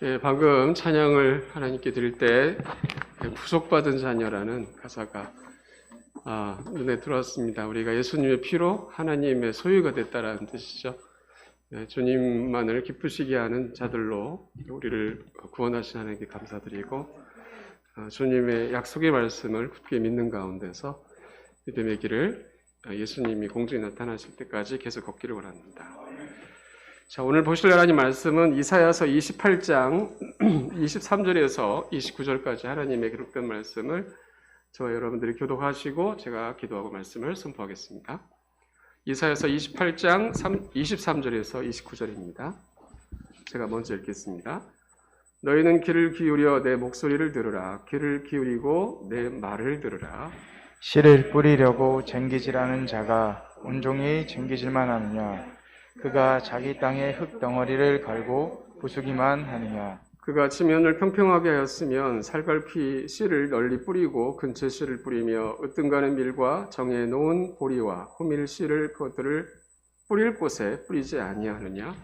예, 방금 찬양을 하나님께 드릴 때 예, 구속받은 자녀라는 가사가 아, 눈에 들어왔습니다. 우리가 예수님의 피로 하나님의 소유가 됐다라는 뜻이죠. 예, 주님만을 기쁘시게 하는 자들로 우리를 구원하신 하나님께 감사드리고 아, 주님의 약속의 말씀을 굳게 믿는 가운데서 믿음의 길을 아, 예수님이 공중에 나타나실 때까지 계속 걷기를 원합니다. 자, 오늘 보실 하나님 말씀은 이사야서 28장 23절에서 29절까지 하나님의 기록된 말씀을 저와 여러분들이 교독하시고 제가 기도하고 말씀을 선포하겠습니다. 이사야서 28장 23절에서 29절입니다. 제가 먼저 읽겠습니다. 너희는 귀를 기울여 내 목소리를 들으라. 귀를 기울이고 내 말을 들으라. 씨를 뿌리려고 쟁기질하는 자가 온종일 쟁기질만 하느냐 그가 자기 땅에 흙 덩어리를 갈고 부수기만 하느냐? 그가 지면을 평평하게 하였으면 살갈피 씨를 널리 뿌리고 근처 씨를 뿌리며 으뜸가는 밀과 정해 놓은 보리와 호밀 씨를 그것들을 뿌릴 곳에 뿌리지 아니하느냐?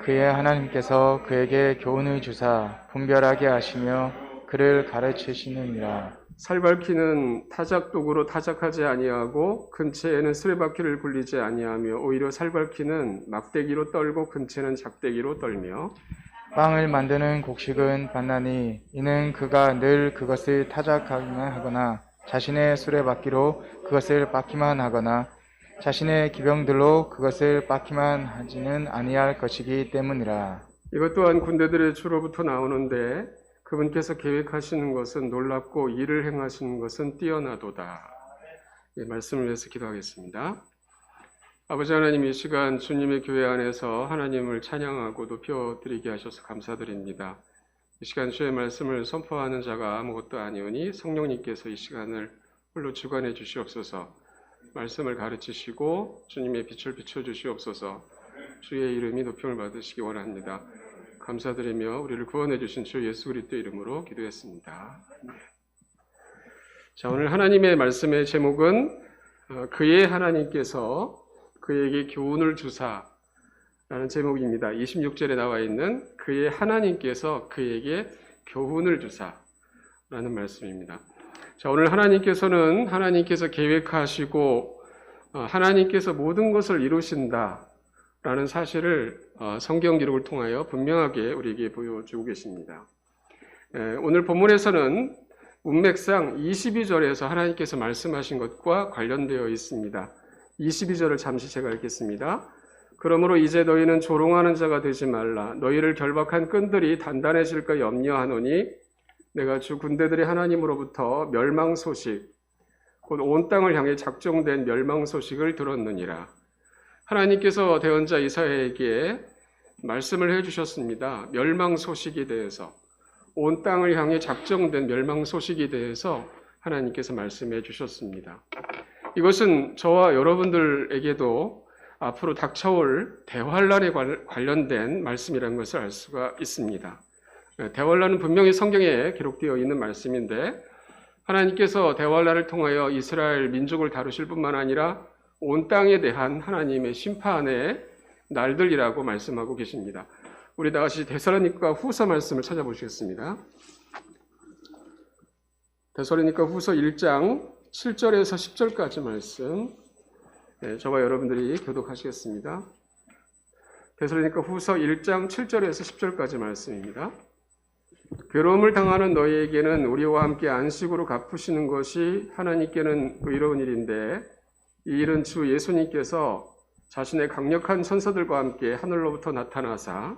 그의 하나님께서 그에게 교훈을 주사 분별하게 하시며 그를 가르치시느니라 살밟기는 타작 도구로 타작하지 아니하고 근처에는 수레바퀴를 굴리지 아니하며 오히려 살밟기는 막대기로 떨고 근처는 작대기로 떨며 빵을 만드는 곡식은 반나니 이는 그가 늘 그것을 타작하기만 하거나 자신의 수레바퀴로 그것을 빻기만 하거나 자신의 기병들로 그것을 빻기만 하지는 아니할 것이기 때문이라. 이것 또한 군대들의 주로부터 나오는데 그분께서 계획하시는 것은 놀랍고 일을 행하시는 것은 뛰어나도다. 이 말씀을 위해서 기도하겠습니다. 아버지 하나님 이 시간 주님의 교회 안에서 하나님을 찬양하고 높여드리게 하셔서 감사드립니다. 이 시간 주의 말씀을 선포하는 자가 아무것도 아니오니 성령님께서 이 시간을 홀로 주관해 주시옵소서 말씀을 가르치시고 주님의 빛을 비춰 주시옵소서 주의 이름이 높임을 받으시기 원합니다. 감사드리며 우리를 구원해 주신 주 예수 그리스도 이름으로 기도했습니다. 자, 오늘 하나님의 말씀의 제목은 어, 그의 하나님께서 그에게 교훈을 주사라는 제목입니다. 26절에 나와 있는 그의 하나님께서 그에게 교훈을 주사라는 말씀입니다. 자, 오늘 하나님께서는 하나님께서 계획하시고 어, 하나님께서 모든 것을 이루신다 라는 사실을 어, 성경 기록을 통하여 분명하게 우리에게 보여주고 계십니다. 에, 오늘 본문에서는 문맥상 22절에서 하나님께서 말씀하신 것과 관련되어 있습니다. 22절을 잠시 제가 읽겠습니다. 그러므로 이제 너희는 조롱하는 자가 되지 말라. 너희를 결박한 끈들이 단단해질까 염려하노니 내가 주 군대들의 하나님으로부터 멸망 소식, 곧 온 땅을 향해 작정된 멸망 소식을 들었느니라. 하나님께서 대언자 이사야에게 말씀을 해주셨습니다. 멸망 소식에 대해서 온 땅을 향해 작정된 멸망 소식에 대해서 하나님께서 말씀해 주셨습니다. 이것은 저와 여러분들에게도 앞으로 닥쳐올 대환란에 관련된 말씀이라는 것을 알 수가 있습니다. 대환란은 분명히 성경에 기록되어 있는 말씀인데 하나님께서 대환란을 통하여 이스라엘 민족을 다루실 뿐만 아니라 온 땅에 대한 하나님의 심판의 날들이라고 말씀하고 계십니다. 우리 다 같이 데살로니가 후서 말씀을 찾아보시겠습니다. 데살로니가 후서 1장 7절에서 10절까지 말씀 네, 저와 여러분들이 교독하시겠습니다. 데살로니가 후서 1장 7절에서 10절까지 말씀입니다. 괴로움을 당하는 너희에게는 우리와 함께 안식으로 갚으시는 것이 하나님께는 의로운 일인데 이 일은 주 예수님께서 자신의 강력한 천사들과 함께 하늘로부터 나타나사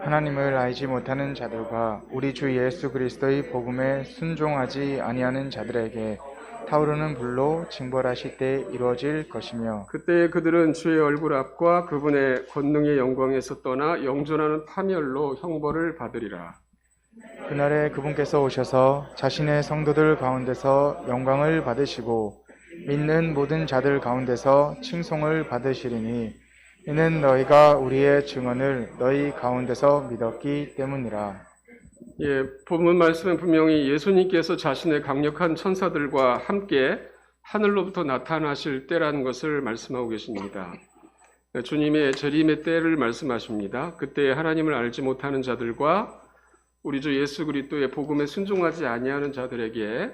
하나님을 알지 못하는 자들과 우리 주 예수 그리스도의 복음에 순종하지 아니하는 자들에게 타오르는 불로 징벌하실 때 이루어질 것이며 그때 그들은 주의 얼굴 앞과 그분의 권능의 영광에서 떠나 영존하는 파멸로 형벌을 받으리라. 그날에 그분께서 오셔서 자신의 성도들 가운데서 영광을 받으시고 믿는 모든 자들 가운데서 칭송을 받으시리니 이는 너희가 우리의 증언을 너희 가운데서 믿었기 때문이라. 예, 본문 말씀은 분명히 예수님께서 자신의 강력한 천사들과 함께 하늘로부터 나타나실 때라는 것을 말씀하고 계십니다. 주님의 재림의 때를 말씀하십니다. 그때 하나님을 알지 못하는 자들과 우리 주 예수 그리스도의 복음에 순종하지 아니하는 자들에게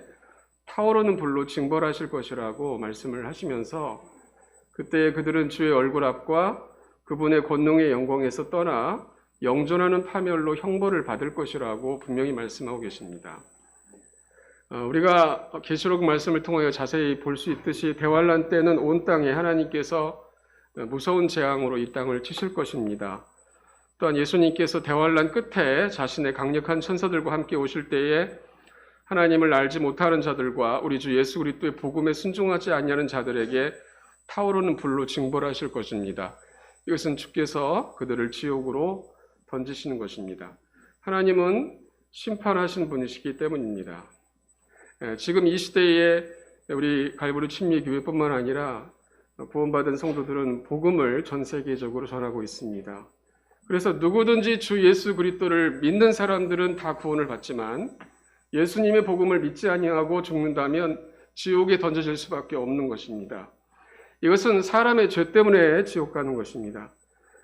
타오르는 불로 징벌하실 것이라고 말씀을 하시면서 그때 그들은 주의 얼굴 앞과 그분의 권능의 영광에서 떠나 영존하는 파멸로 형벌을 받을 것이라고 분명히 말씀하고 계십니다. 어, 우리가 계시록 말씀을 통하여 자세히 볼 수 있듯이 대환란 때는 온 땅에 하나님께서 무서운 재앙으로 이 땅을 치실 것입니다. 또한 예수님께서 대환란 끝에 자신의 강력한 천사들과 함께 오실 때에 하나님을 알지 못하는 자들과 우리 주 예수 그리스도의 복음에 순종하지 아니하는 자들에게 타오르는 불로 징벌하실 것입니다. 이것은 주께서 그들을 지옥으로 던지시는 것입니다. 하나님은 심판하신 분이시기 때문입니다. 예, 지금 이 시대에 우리 갈보리 친미 교회뿐만 아니라 구원받은 성도들은 복음을 전 세계적으로 전하고 있습니다. 그래서 누구든지 주 예수 그리스도를 믿는 사람들은 다 구원을 받지만 예수님의 복음을 믿지 아니하고 죽는다면 지옥에 던져질 수밖에 없는 것입니다. 이것은 사람의 죄 때문에 지옥 가는 것입니다.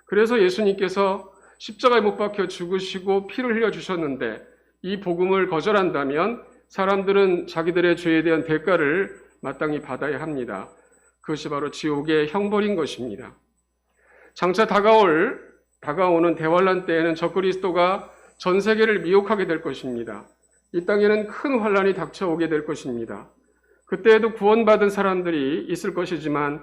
그래서 예수님께서 십자가에 못 박혀 죽으시고 피를 흘려 주셨는데 이 복음을 거절한다면 사람들은 자기들의 죄에 대한 대가를 마땅히 받아야 합니다. 그것이 바로 지옥의 형벌인 것입니다. 장차 다가올 다가오는 대환란 때에는 적그리스도가 전 세계를 미혹하게 될 것입니다. 이 땅에는 큰 환란이 닥쳐오게 될 것입니다. 그때에도 구원받은 사람들이 있을 것이지만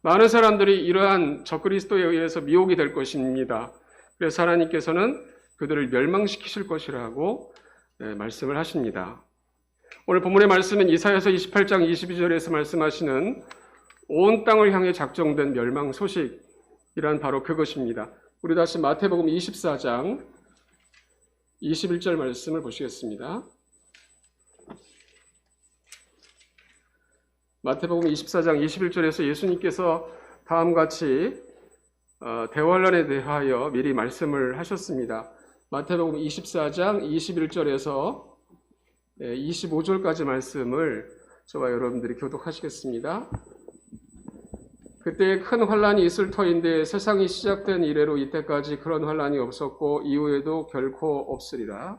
많은 사람들이 이러한 적그리스도에 의해서 미혹이 될 것입니다. 그래서 하나님께서는 그들을 멸망시키실 것이라고 네, 말씀을 하십니다. 오늘 본문의 말씀은 이사야서 28장 22절에서 말씀하시는 온 땅을 향해 작정된 멸망 소식이란 바로 그것입니다. 우리 다시 마태복음 24장 21절 말씀을 보시겠습니다. 마태복음 24장 21절에서 예수님께서 다음 같이 어, 대환란에 대하여 미리 말씀을 하셨습니다. 마태복음 24장 21절에서 25절까지 말씀을 저와 여러분들이 교독하시겠습니다. 그때 큰 환란이 있을 터인데 세상이 시작된 이래로 이때까지 그런 환란이 없었고 이후에도 결코 없으리라.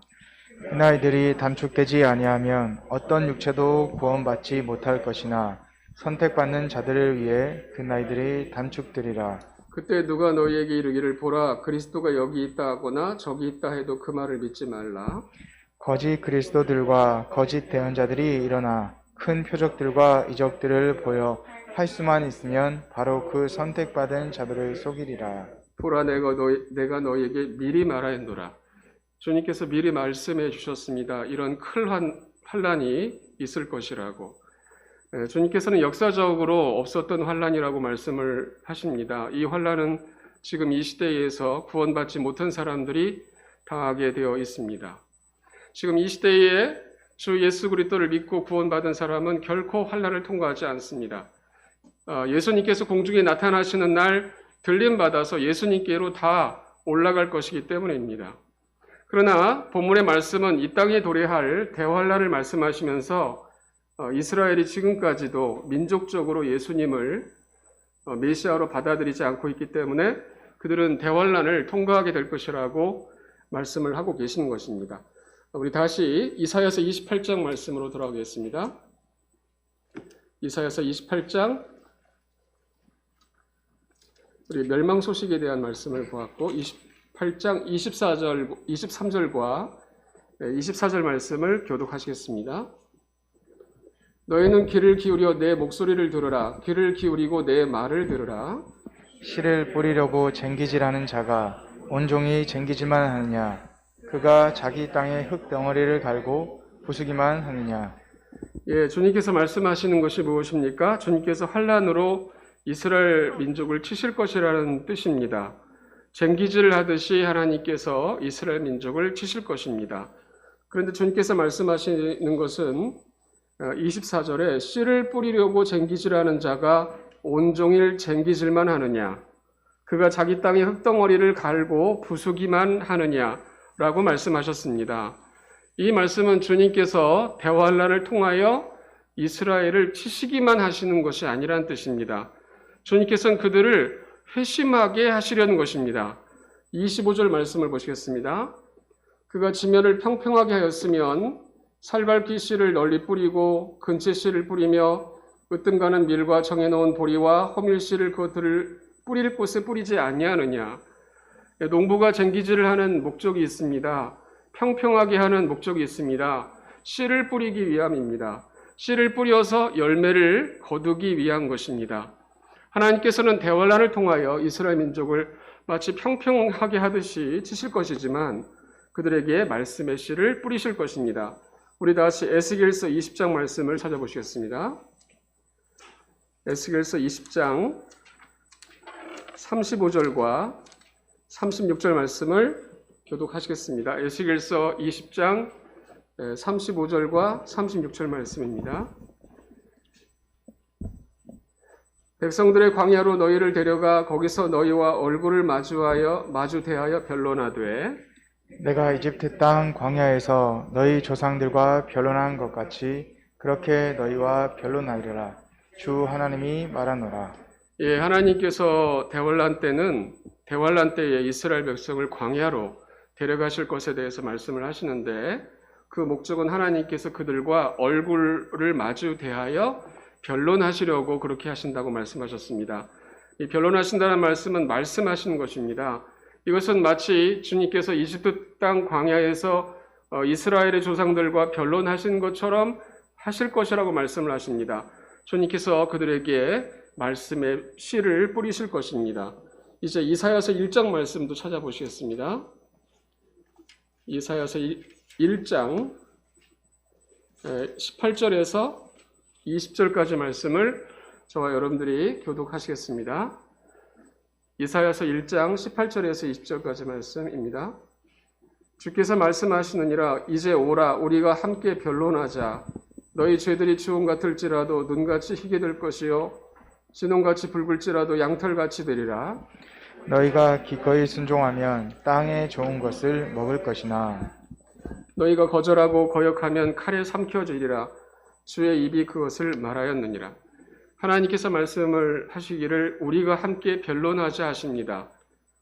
그 나이들이 단축되지 아니하면 어떤 육체도 구원받지 못할 것이나 선택받는 자들을 위해 그 나이들이 단축되리라. 그때 누가 너희에게 이르기를 보라 그리스도가 여기 있다 하거나 저기 있다 해도 그 말을 믿지 말라. 거짓 그리스도들과 거짓 대언자들이 일어나 큰 표적들과 이적들을 보여 할 수만 있으면 바로 그 선택받은 자들을 속이리라. 보라 내가 너희, 내가 너희에게 미리 말하였노라. 주님께서 미리 말씀해 주셨습니다. 이런 큰 환, 환란이 있을 것이라고. 예, 주님께서는 역사적으로 없었던 환란이라고 말씀을 하십니다. 이 환란은 지금 이 시대에서 구원받지 못한 사람들이 당하게 되어 있습니다. 지금 이 시대에 주 예수 그리스도를 믿고 구원받은 사람은 결코 환란을 통과하지 않습니다. 어, 예수님께서 공중에 나타나시는 날 들림 받아서 예수님께로 다 올라갈 것이기 때문입니다. 그러나 본문의 말씀은 이 땅에 도래할 대환란을 말씀하시면서 어, 이스라엘이 지금까지도 민족적으로 예수님을 어, 메시아로 받아들이지 않고 있기 때문에 그들은 대환란을 통과하게 될 것이라고 말씀을 하고 계시는 것입니다. 우리 다시 이사야서 28장 말씀으로 돌아오겠습니다. 이사야서 28장 우리 멸망 소식에 대한 말씀을 보았고 28장 24절 23절과 24절 말씀을 교독하시겠습니다. 너희는 귀를 기울여 내 목소리를 들으라 귀를 기울이고 내 말을 들으라 씨를 뿌리려고 쟁기질하는 자가 온종일 쟁기질만 하느냐 그가 자기 땅에 흙 덩어리를 갈고 부수기만 하느냐 예, 주님께서 말씀하시는 것이 무엇입니까? 주님께서 환란으로 이스라엘 민족을 치실 것이라는 뜻입니다. 쟁기질 하듯이 하나님께서 이스라엘 민족을 치실 것입니다. 그런데 주님께서 말씀하시는 것은 24절에 씨를 뿌리려고 쟁기질하는 자가 온종일 쟁기질만 하느냐? 그가 자기 땅의 흙덩어리를 갈고 부수기만 하느냐라고 말씀하셨습니다. 이 말씀은 주님께서 대환란을 통하여 이스라엘을 치시기만 하시는 것이 아니란 뜻입니다. 주님께서는 그들을 회심하게 하시려는 것입니다. 25절 말씀을 보시겠습니다. 그가 지면을 평평하게 하였으면 살갈기 씨를 널리 뿌리고 근체 씨를 뿌리며 으뜸가는 밀과 정해놓은 보리와 허밀 씨를 그것들을 뿌릴 곳에 뿌리지 아니하느냐. 농부가 쟁기질을 하는 목적이 있습니다. 평평하게 하는 목적이 있습니다. 씨를 뿌리기 위함입니다. 씨를 뿌려서 열매를 거두기 위한 것입니다. 하나님께서는 대환란을 통하여 이스라엘 민족을 마치 평평하게 하듯이 치실 것이지만 그들에게 말씀의 씨를 뿌리실 것입니다. 우리 다 같이 에스겔서 20장 말씀을 찾아보시겠습니다. 에스겔서 20장 35절과 36절 말씀을 교독하시겠습니다. 에스겔서 20장 35절과 36절 말씀입니다. 백성들의 광야로 너희를 데려가 거기서 너희와 얼굴을 마주하여 마주 대하여 변론하되 내가 이집트 땅 광야에서 너희 조상들과 변론한 것 같이 그렇게 너희와 변론하리라. 주 하나님이 말하노라. 예, 하나님께서 대환란 때는 대환란 때에 이스라엘 백성을 광야로 데려가실 것에 대해서 말씀을 하시는데 그 목적은 하나님께서 그들과 얼굴을 마주 대하여 변론하시려고 그렇게 하신다고 말씀하셨습니다. 이 변론하신다는 말씀은 말씀하시는 것입니다. 이것은 마치 주님께서 이집트 땅 광야에서 어, 이스라엘의 조상들과 변론하신 것처럼 하실 것이라고 말씀을 하십니다. 주님께서 그들에게 말씀의 씨를 뿌리실 것입니다. 이제 이사야서 1장 말씀도 찾아보시겠습니다. 이사야서 1장 18절에서 20절까지 말씀을 저와 여러분들이 교독하시겠습니다. 이사야서 1장 18절에서 20절까지 말씀입니다. 주께서 말씀하시느니라 이제 오라 우리가 함께 변론하자 너희 죄들이 주홍 같을지라도 눈같이 희게 될 것이요 진홍같이 붉을지라도 양털같이 되리라 너희가 기꺼이 순종하면 땅에 좋은 것을 먹을 것이나 너희가 거절하고 거역하면 칼에 삼켜지리라 주의 입이 그것을 말하였느니라 하나님께서 말씀을 하시기를 우리가 함께 변론하자 하십니다.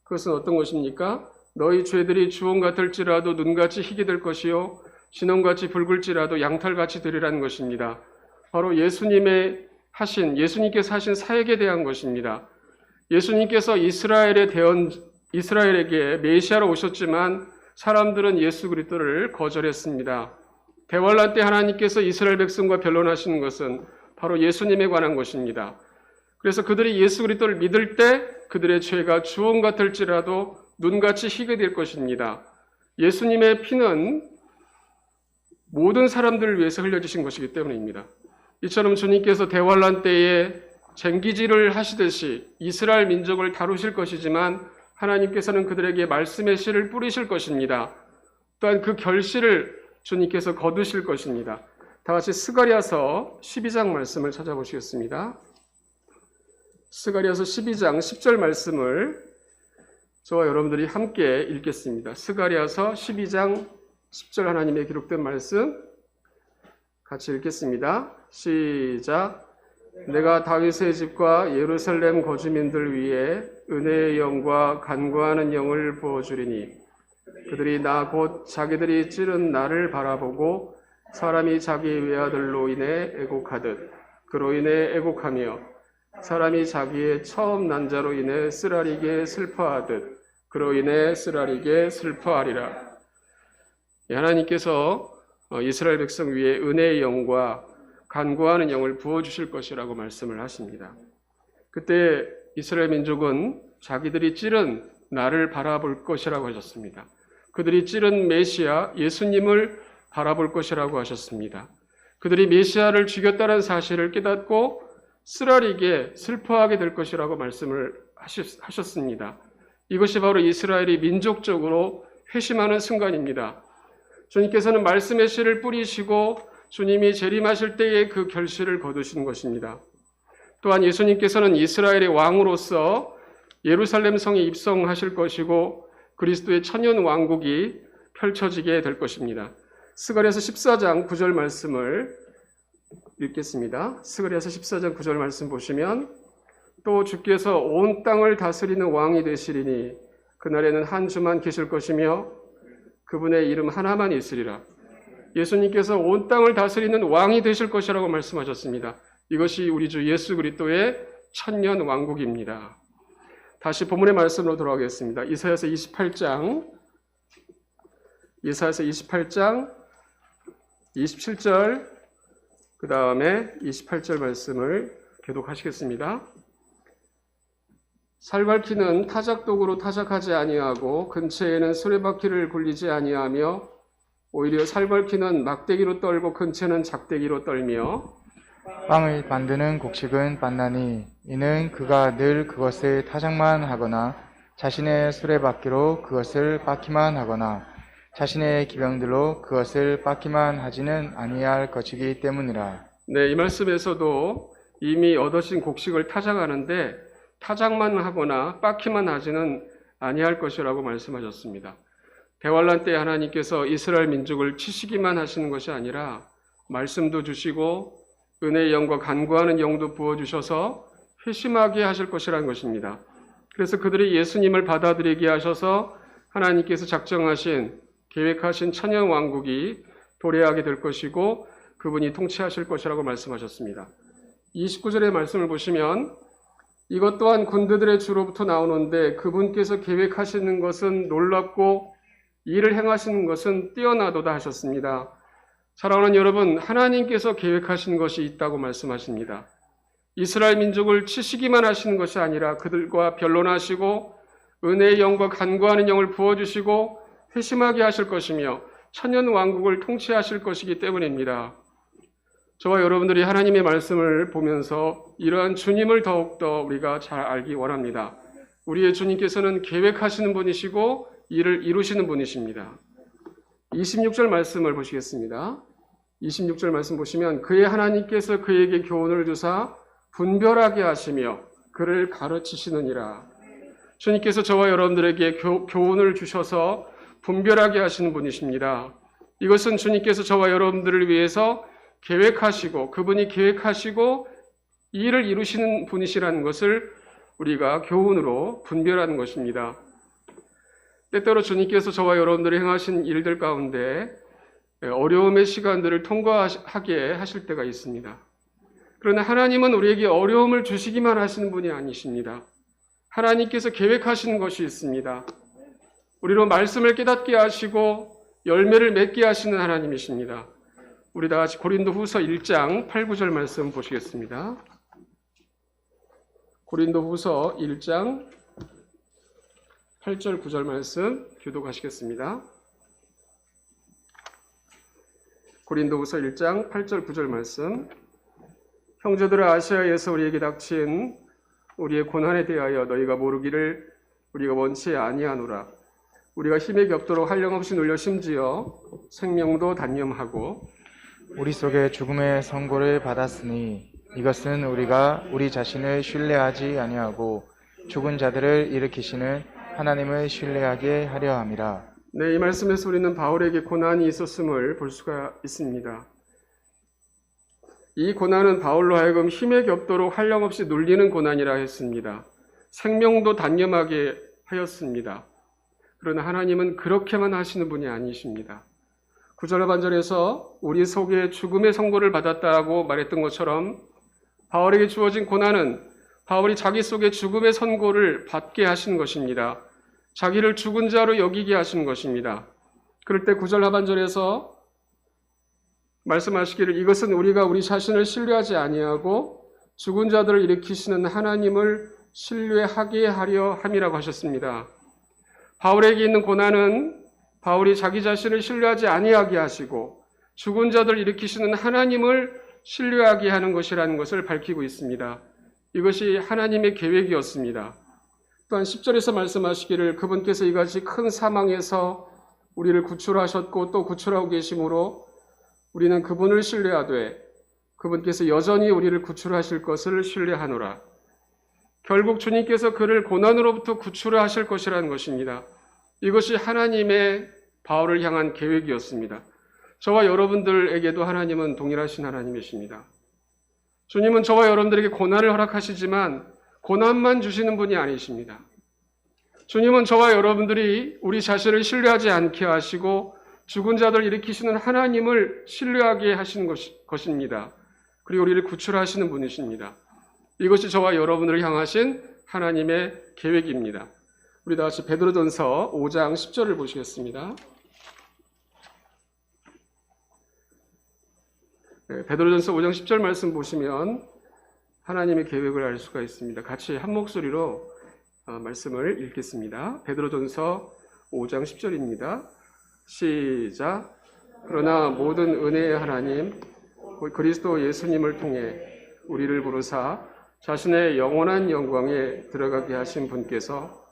그것은 어떤 것입니까? 너희 죄들이 주홍 같을지라도 눈같이 희게 될 것이요 진홍같이 붉을지라도 양털같이 되리라는 것입니다. 바로 예수님의 하신 예수님께서 하신 사역에 대한 것입니다. 예수님께서 이스라엘에 대한 이스라엘에게 메시아로 오셨지만 사람들은 예수 그리스도를 거절했습니다. 대환란 때 하나님께서 이스라엘 백성과 변론하시는 것은 바로 예수님에 관한 것입니다. 그래서 그들이 예수 그리스도를 믿을 때 그들의 죄가 주홍 같을지라도 눈같이 희게 될 것입니다. 예수님의 피는 모든 사람들을 위해서 흘려지신 것이기 때문입니다. 이처럼 주님께서 대환란 때에 쟁기질을 하시듯이 이스라엘 민족을 다루실 것이지만 하나님께서는 그들에게 말씀의 씨를 뿌리실 것입니다. 또한 그 결실을 주님께서 거두실 것입니다. 다 같이 스가리아서 12장 말씀을 찾아보시겠습니다. 스가리아서 12장 10절 말씀을 저와 여러분들이 함께 읽겠습니다. 스가리아서 12장 10절 하나님의 기록된 말씀 같이 읽겠습니다. 시작. 내가 다윗의 집과 예루살렘 거주민들 위해 은혜의 영과 간구하는 영을 부어주리니 그들이 나 곧 자기들이 찌른 나를 바라보고 사람이 자기 외아들로 인해 애곡하듯 그로 인해 애곡하며 사람이 자기의 처음 난 자로 인해 쓰라리게 슬퍼하듯 그로 인해 쓰라리게 슬퍼하리라. 예, 하나님께서 어, 이스라엘 백성 위에 은혜의 영과 간구하는 영을 부어 주실 것이라고 말씀을 하십니다. 그때 이스라엘 민족은 자기들이 찌른 나를 바라볼 것이라고 하셨습니다. 그들이 찌른 메시아 예수님을 바라볼 것이라고 하셨습니다. 그들이 메시아를 죽였다는 사실을 깨닫고 쓰라리게 슬퍼하게 될 것이라고 말씀을 하셨습니다. 이것이 바로 이스라엘이 민족적으로 회심하는 순간입니다. 주님께서는 말씀의 씨를 뿌리시고 주님이 재림하실 때에 그 결실을 거두신 것입니다. 또한 예수님께서는 이스라엘의 왕으로서 예루살렘 성에 입성하실 것이고 그리스도의 천연 왕국이 펼쳐지게 될 것입니다. 스가랴서 14장 9절 말씀을 읽겠습니다. 스가랴서 14장 9절 말씀 보시면 또 주께서 온 땅을 다스리는 왕이 되시리니 그날에는 한 주만 계실 것이며 그분의 이름 하나만 있으리라. 예수님께서 온 땅을 다스리는 왕이 되실 것이라고 말씀하셨습니다. 이것이 우리 주 예수 그리스도의 천년 왕국입니다. 다시 본문의 말씀으로 돌아가겠습니다. 이사야서 28장 이사야서 28장 27절 그 다음에 28절 말씀을 계속하시겠습니다. 살갈퀴는 타작독으로 타작하지 아니하고 근처에는 수레바퀴를 굴리지 아니하며 오히려 살갈퀴는 막대기로 떨고 근처는 작대기로 떨며 빵을 만드는 곡식은 만나니 이는 그가 늘 그것을 타작만 하거나 자신의 수레바퀴로 그것을 빻기만 하거나 자신의 기병들로 그것을 빻기만 하지는 아니할 것이기 때문이라. 네, 이 말씀에서도 이미 얻으신 곡식을 타작하는데 타작만 하거나 빻기만 하지는 아니할 것이라고 말씀하셨습니다. 대환란 때 하나님께서 이스라엘 민족을 치시기만 하시는 것이 아니라 말씀도 주시고 은혜의 영과 간구하는 영도 부어 주셔서 회심하게 하실 것이라는 것입니다. 그래서 그들이 예수님을 받아들이게 하셔서 하나님께서 작정하신 계획하신 천연 왕국이 도래하게 될 것이고 그분이 통치하실 것이라고 말씀하셨습니다. 29절의 말씀을 보시면 이것 또한 군대들의 주로부터 나오는데 그분께서 계획하시는 것은 놀랍고 일을 행하시는 것은 뛰어나도다 하셨습니다. 사랑하는 여러분, 하나님께서 계획하신 것이 있다고 말씀하십니다. 이스라엘 민족을 치시기만 하시는 것이 아니라 그들과 변론하시고 은혜의 영과 간구하는 영을 부어주시고 회심하게 하실 것이며 천년 왕국을 통치하실 것이기 때문입니다. 저와 여러분들이 하나님의 말씀을 보면서 이러한 주님을 더욱더 우리가 잘 알기 원합니다. 우리의 주님께서는 계획하시는 분이시고 일을 이루시는 분이십니다. 26절 말씀을 보시겠습니다. 26절 말씀 보시면 그의 하나님께서 그에게 교훈을 주사 분별하게 하시며 그를 가르치시느니라. 주님께서 저와 여러분들에게 교, 교훈을 주셔서 분별하게 하시는 분이십니다. 이것은 주님께서 저와 여러분들을 위해서 계획하시고 그분이 계획하시고 일을 이루시는 분이시라는 것을 우리가 교훈으로 분별하는 것입니다. 때때로 주님께서 저와 여러분들이 행하신 일들 가운데 어려움의 시간들을 통과하게 하실 때가 있습니다. 그러나 하나님은 우리에게 어려움을 주시기만 하시는 분이 아니십니다. 하나님께서 계획하시는 것이 있습니다. 우리로 말씀을 깨닫게 하시고 열매를 맺게 하시는 하나님이십니다. 우리 다 같이 고린도 후서 1장 8, 9절 말씀 보시겠습니다. 고린도 후서 1장 8절 9절 말씀 교독하시겠습니다. 고린도후서 1장 8절 9절 말씀 형제들아 아시아에서 우리에게 닥친 우리의 고난에 대하여 너희가 모르기를 우리가 원치 아니하노라 우리가 힘에 겹도록 한량없이 눌려 심지어 생명도 단념하고 우리 속에 죽음의 선고를 받았으니 이것은 우리가 우리 자신을 신뢰하지 아니하고 죽은 자들을 일으키시는 하나님을 신뢰하게 하려 함이라. 네, 이 말씀에서 우리는 바울에게 고난이 있었음을 볼 수가 있습니다. 이 고난은 바울로 하여금 힘에 겹도록 한량없이 눌리는 고난이라 했습니다. 생명도 단념하게 하였습니다. 그러나 하나님은 그렇게만 하시는 분이 아니십니다. 구절 반절에서 우리 속에 죽음의 선고를 받았다고 말했던 것처럼 바울에게 주어진 고난은 바울이 자기 속에 죽음의 선고를 받게 하신 것입니다. 자기를 죽은 자로 여기게 하신 것입니다. 그럴 때 구절 하반절에서 말씀하시기를 이것은 우리가 우리 자신을 신뢰하지 아니하고 죽은 자들을 일으키시는 하나님을 신뢰하게 하려 함이라고 하셨습니다. 바울에게 있는 고난은 바울이 자기 자신을 신뢰하지 아니하게 하시고 죽은 자들을 일으키시는 하나님을 신뢰하게 하는 것이라는 것을 밝히고 있습니다. 이것이 하나님의 계획이었습니다. 또한 10절에서 말씀하시기를 그분께서 이같이 큰 사망에서 우리를 구출하셨고 또 구출하고 계심으로 우리는 그분을 신뢰하되 그분께서 여전히 우리를 구출하실 것을 신뢰하노라. 결국 주님께서 그를 고난으로부터 구출하실 것이라는 것입니다. 이것이 하나님의 바울을 향한 계획이었습니다. 저와 여러분들에게도 하나님은 동일하신 하나님이십니다. 주님은 저와 여러분들에게 고난을 허락하시지만 고난만 주시는 분이 아니십니다. 주님은 저와 여러분들이 우리 자신을 신뢰하지 않게 하시고 죽은 자들 일으키시는 하나님을 신뢰하게 하시는 것이- 것입니다. 그리고 우리를 구출하시는 분이십니다. 이것이 저와 여러분을 향하신 하나님의 계획입니다. 우리 다 같이 베드로전서 5장 10절을 보시겠습니다. 네, 베드로전서 5장 10절 말씀 보시면 하나님의 계획을 알 수가 있습니다. 같이 한 목소리로 어, 말씀을 읽겠습니다. 베드로전서 5장 10절입니다. 시작. 그러나 모든 은혜의 하나님 곧 그리스도 예수님을 통해 우리를 부르사 자신의 영원한 영광에 들어가게 하신 분께서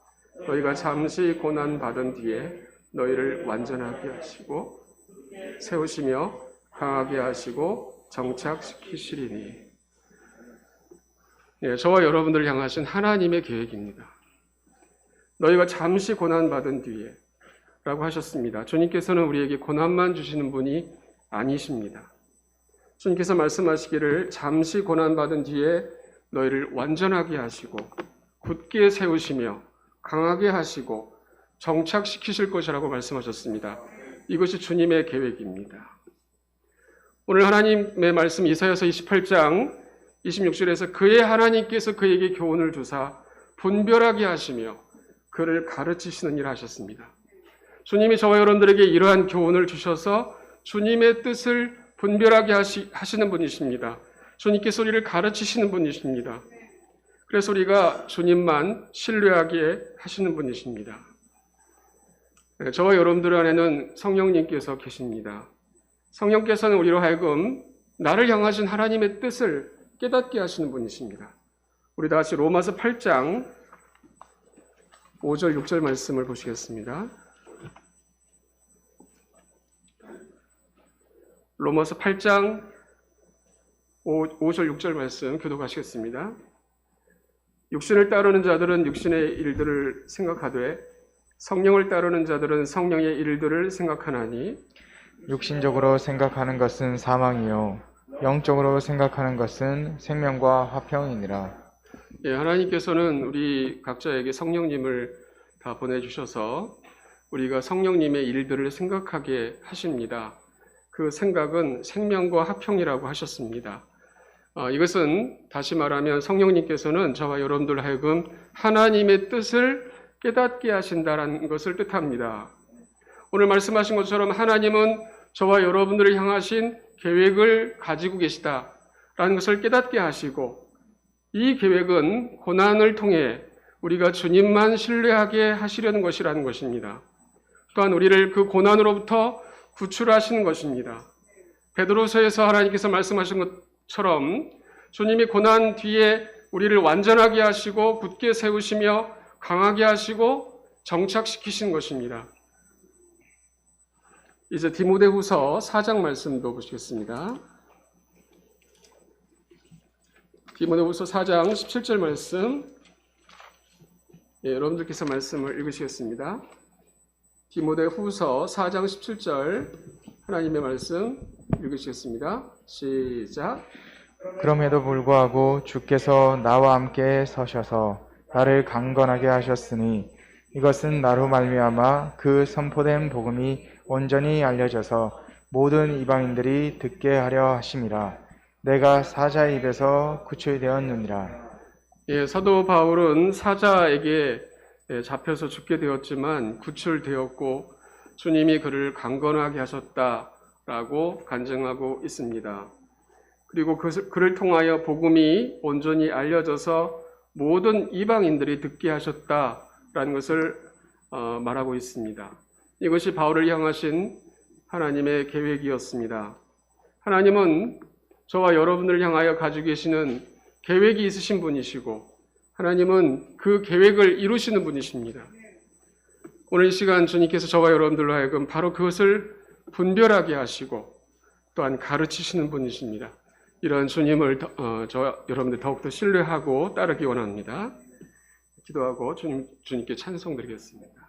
너희가 잠시 고난 받은 뒤에 너희를 완전하게 하시고 세우시며 강하게 하시고 정착시키시리니 예, 저와 여러분들을 향하신 하나님의 계획입니다. 너희가 잠시 고난 받은 뒤에 라고 하셨습니다. 주님께서는 우리에게 고난만 주시는 분이 아니십니다. 주님께서 말씀하시기를 잠시 고난 받은 뒤에 너희를 완전하게 하시고 굳게 세우시며 강하게 하시고 정착시키실 것이라고 말씀하셨습니다. 이것이 주님의 계획입니다. 오늘 하나님의 말씀 이사야서 28장 26절에서 그의 하나님께서 그에게 교훈을 주사 분별하게 하시며 그를 가르치시는 일을 하셨습니다. 주님이 저와 여러분들에게 이러한 교훈을 주셔서 주님의 뜻을 분별하게 하시, 하시는 분이십니다. 주님께서 우리를 가르치시는 분이십니다. 그래서 우리가 주님만 신뢰하게 하시는 분이십니다. 네, 저와 여러분들 안에는 성령님께서 계십니다. 성령께서는 우리로 하여금 나를 향하신 하나님의 뜻을 깨닫게 하시는 분이십니다. 우리 다 같이 로마서 8장 5절 6절 말씀을 보시겠습니다. 로마서 8장 5, 5절 6절 말씀 교독하시겠습니다. 육신을 따르는 자들은 육신의 일들을 생각하되 성령을 따르는 자들은 성령의 일들을 생각하나니 육신적으로 생각하는 것은 사망이요 영적으로 생각하는 것은 생명과 화평이니라. 예, 하나님께서는 우리 각자에게 성령님을 다 보내주셔서 우리가 성령님의 일들을 생각하게 하십니다. 그 생각은 생명과 화평이라고 하셨습니다. 어, 이것은 다시 말하면 성령님께서는 저와 여러분들 하여금 하나님의 뜻을 깨닫게 하신다는 것을 뜻합니다. 오늘 말씀하신 것처럼 하나님은 저와 여러분들을 향하신 계획을 가지고 계시다라는 것을 깨닫게 하시고 이 계획은 고난을 통해 우리가 주님만 신뢰하게 하시려는 것이라는 것입니다. 또한 우리를 그 고난으로부터 구출하시는 것입니다. 베드로서에서 하나님께서 말씀하신 것처럼 주님이 고난 뒤에 우리를 완전하게 하시고 굳게 세우시며 강하게 하시고 정착시키신 것입니다. 이제 디모데후서 4장 말씀도 보시겠습니다. 디모데후서 4장 17절 말씀 예, 여러분들께서 말씀을 읽으시겠습니다. 디모데후서 4장 17절 하나님의 말씀 읽으시겠습니다. 시작. 그럼에도 불구하고 주께서 나와 함께 서셔서 나를 강건하게 하셨으니 이것은 나로 말미암아 그 선포된 복음이 온전히 알려져서 모든 이방인들이 듣게 하려 하심이라 내가 사자의 입에서 구출되었느니라 예, 사도 바울은 사자에게 예, 잡혀서 죽게 되었지만 구출되었고 주님이 그를 강건하게 하셨다라고 간증하고 있습니다. 그리고 그, 그를 통하여 복음이 온전히 알려져서 모든 이방인들이 듣게 하셨다라는 것을 어, 말하고 있습니다. 이것이 바울을 향하신 하나님의 계획이었습니다. 하나님은 저와 여러분을 향하여 가지고 계시는 계획이 있으신 분이시고 하나님은 그 계획을 이루시는 분이십니다. 오늘 이 시간 주님께서 저와 여러분들로 하여금 바로 그것을 분별하게 하시고 또한 가르치시는 분이십니다. 이런 주님을 더- 어, 저 여러분들 더욱더 신뢰하고 따르기 원합니다. 기도하고 주님, 주님께 찬송 드리겠습니다.